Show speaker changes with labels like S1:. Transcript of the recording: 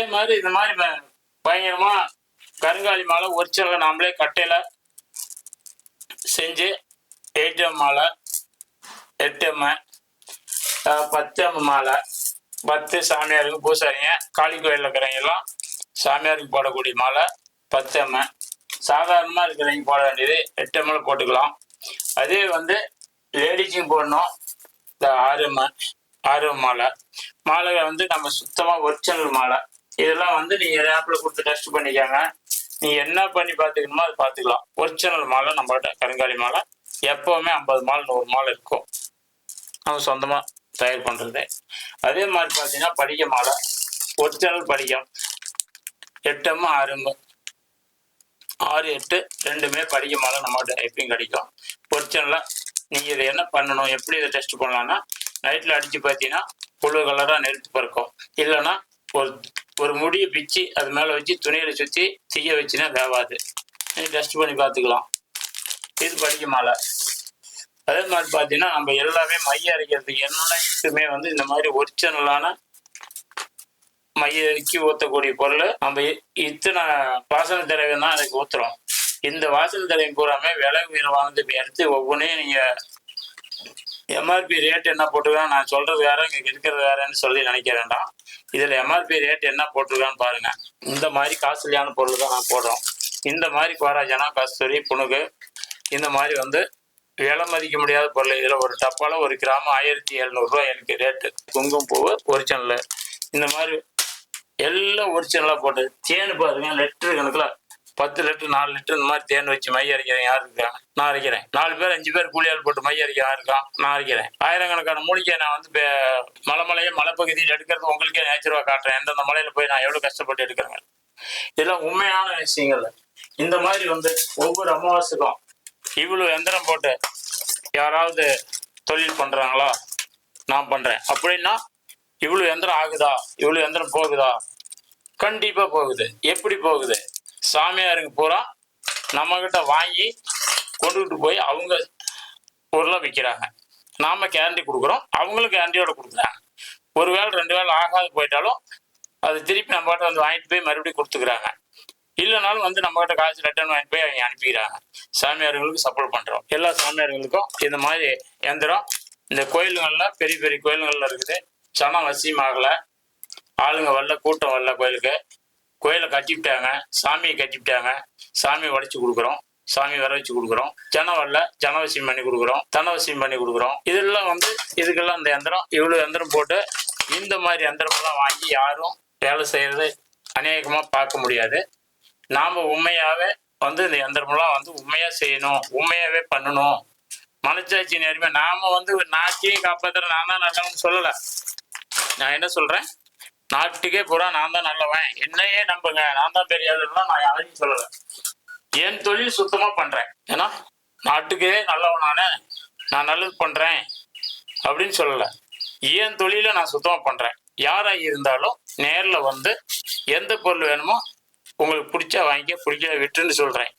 S1: அதே மாதிரி இந்த மாதிரி பயங்கரமா கருங்காலி மாலை ஒரிஜினல் நாமளே கட்டையில செஞ்சு எயிட் மாலை எட்டு பத்தம் மாலை பத்து சாமியாருக்கு பூசாரிங்க காளி கோயில் இருக்கிறவங்க எல்லாம் சாமியாருக்கு போடக்கூடிய மாலை பத்து எம் சாதாரணமாக இருக்கிறவங்க போட வேண்டியது எட்டு போட்டுக்கலாம். அதே வந்து லேடிஸும் போடணும். இந்த ஆறு எம் மாலை. மாலை வந்து நம்ம சுத்தமாக ஒரிஜினல் மாலை. இதெல்லாம் வந்து நீங்க ஆப்பில் கொடுத்து டெஸ்ட் பண்ணிக்காங்க. நீ என்ன பண்ணி பார்த்துக்கணுமோ அதை பார்த்துக்கலாம். ஒரிஜினல் மாலை நம்மகிட்ட கருங்காலி மாலை. எப்பவுமே ஐம்பது மாலை நூறு மாலை இருக்கும். நம்ம சொந்தமாக தயார் பண்ணுறது அதே மாதிரி பார்த்தீங்கன்னா படிக்க மாலை. ஒரிஜினல் படிக்கம் எட்டும் ஆறும்மு ஆறு எட்டு ரெண்டுமே படிக்க மாலை நம்மகிட்ட எப்பயும் கிடைக்கும். ஒரிஜினலாக நீங்கள் இதை என்ன பண்ணணும் எப்படி இதை டெஸ்ட் பண்ணலாம்னா நைட்டில் அடித்து பார்த்தீங்கன்னா புழு கலராக நெருத்து பறக்கும். இல்லைன்னா ஒரு ஒரு முடியை பிச்சு அது மேலே வச்சு துணியில் சுற்றி தீய வச்சுன்னா வேவாது. டஸ்ட் டெஸ்ட் பண்ணி பார்த்துக்கலாம். இது படிக்க மாலை. அதே மாதிரி பார்த்தீங்கன்னா நம்ம எல்லாமே மைய அரைக்கிறதுக்கு எல்லாத்துக்குமே வந்து இந்த மாதிரி ஒரிஜினலான மையக்கு ஊற்றக்கூடிய பொருள் நம்ம இத்தனை வாசனை திரவியம் தான் அதுக்கு ஊற்றுறோம் இந்த வாசனை திரவியம் பூராமே விலை உயர்வானது வாழ்ந்து எடுத்து ஒவ்வொன்றையும் நீங்கள் எம்ஆர்பி ரேட் என்ன போட்டிருக்கான் நான் சொல்றது வேற இங்க இருக்கிறது வேறன்னு சொல்லி நினைக்க வேண்டாம் இதுல எம்ஆர்பி ரேட் என்ன போட்டிருக்கான்னு பாருங்க. இந்த மாதிரி காஸ்ட்லியான பொருள் தான் நான் போடுறோம். இந்த மாதிரி கோராஜனா கஸ்தூரி புணுகு இந்த மாதிரி வந்து விலை மதிக்க முடியாத பொருள். இதுல ஒரு டப்பால ஒரு கிராமம் ஆயிரத்தி எழுநூறுபா எனக்கு ரேட்டு குங்குமப்பூவு ஒரிஜினல் இந்த மாதிரி எல்லாம் ஒரிஜினலாக போட்டு தேன் பாருங்க லெட்ரு கணக்கில் பத்து லிட்டர் நாலு லிட்டர் இந்த மாதிரி தேன் வச்சு மைய அரைக்கிறேன் யார் இருக்காங்க? நான் அரைக்கிறேன். நாலு பேர் அஞ்சு பேர் கூலியால் போட்டு மைய அரைக்க யார் இருக்கான் நான் அரைக்கிறேன். ஆயிரக்கணக்கான மூலிகை நான் வந்து பே- மலை மலைப்பகுதியில் எடுக்கிறது உங்களுக்கே நேச்சுரலாக காட்டுறேன். எந்தெந்த மலையில் போய் நான் எவ்வளோ கஷ்டப்பட்டு எடுக்கிறேங்க இதெல்லாம் உண்மையான விஷயங்கள் இந்த மாதிரி வந்து ஒவ்வொரு அமாவாசைக்கும் இவ்வளோ எந்திரம் போட்டு யாராவது தொழில் பண்ணுறாங்களா நான் பண்ணுறேன் அப்படின்னா இவ்வளோ எந்திரம் ஆகுதா? இவ்வளோ எந்திரம் போகுதா? கண்டிப்பாக போகுது. எப்படி போகுது? சாமியாருக்கு பூரா நம்மக்கிட்ட வாங்கி கொண்டுகிட்டு போய் அவங்க பொருளாக விற்கிறாங்க நாம் கேரண்டி கொடுக்குறோம். அவங்களும் கேரண்டியோட கொடுக்குறாங்க. ஒரு வேளை ரெண்டு வேளை ஆகாது போயிட்டாலும் அது திருப்பி நம்ம கிட்ட வந்து வாங்கிட்டு போய் மறுபடியும் கொடுத்துக்கிறாங்க. இல்லைனாலும் வந்து நம்மகிட்ட காசு ரிட்டர்ன் வாங்கிட்டு போய் அவங்க அனுப்பிக்கிறாங்க. சாமியார்களுக்கு சப்போர்ட் பண்ணுறோம் எல்லா சாமியார்களுக்கும் இந்த மாதிரி எந்திரம். இந்த கோயிலுங்கள்ல பெரிய பெரிய கோயில்களில் இருக்குது. சனம் வசியமாகலை ஆளுங்க வரல கூட்டம் வரல கோயிலுக்கு. கோயிலை கட்டிவிட்டாங்க சாமியை கட்டிவிட்டாங்க சாமியை உடைச்சு கொடுக்குறோம் சாமி வர வச்சு கொடுக்குறோம் ஜனம் வரல ஜனவசியம் பண்ணி கொடுக்குறோம் தனவசியம் பண்ணி கொடுக்குறோம். இதெல்லாம் வந்து இதுக்கெல்லாம் இந்த எந்திரம் இவ்வளோ எந்திரம் போட்டு இந்த மாதிரி எந்திரமெல்லாம் வாங்கி யாரும் வேலை செய்கிறது அநேகமாக பார்க்க முடியாது. நாம் உண்மையாகவே வந்து இந்த எந்திரமெல்லாம் வந்து உண்மையாக செய்யணும் உண்மையாகவே பண்ணணும். மனச்சாட்சி நேர்மை நாம் வந்து நாட்டையும் காப்பாத்துற நான் தான் நல்லவன்னு சொல்லலை. நான் என்ன சொல்கிறேன் நாட்டுக்கே பூரா நான் தான் நல்லவன். என்னையே நம்புங்க. நான் தான் பெரிய நான் யாரையும் சொல்லல. என் தொழில் சுத்தமா பண்றேன். ஏன்னா நாட்டுக்கே நல்லவன் நானே. நான் நல்லது பண்றேன் அப்படின்னு சொல்லல. என் தொழிலை நான் சுத்தமா பண்றேன். யாரா இருந்தாலும் நேர்ல வந்து எந்த பொருள் வேணுமோ உங்களுக்கு பிடிச்சா வாங்கிக்க பிடிக்கல விட்டுன்னு சொல்றேன்.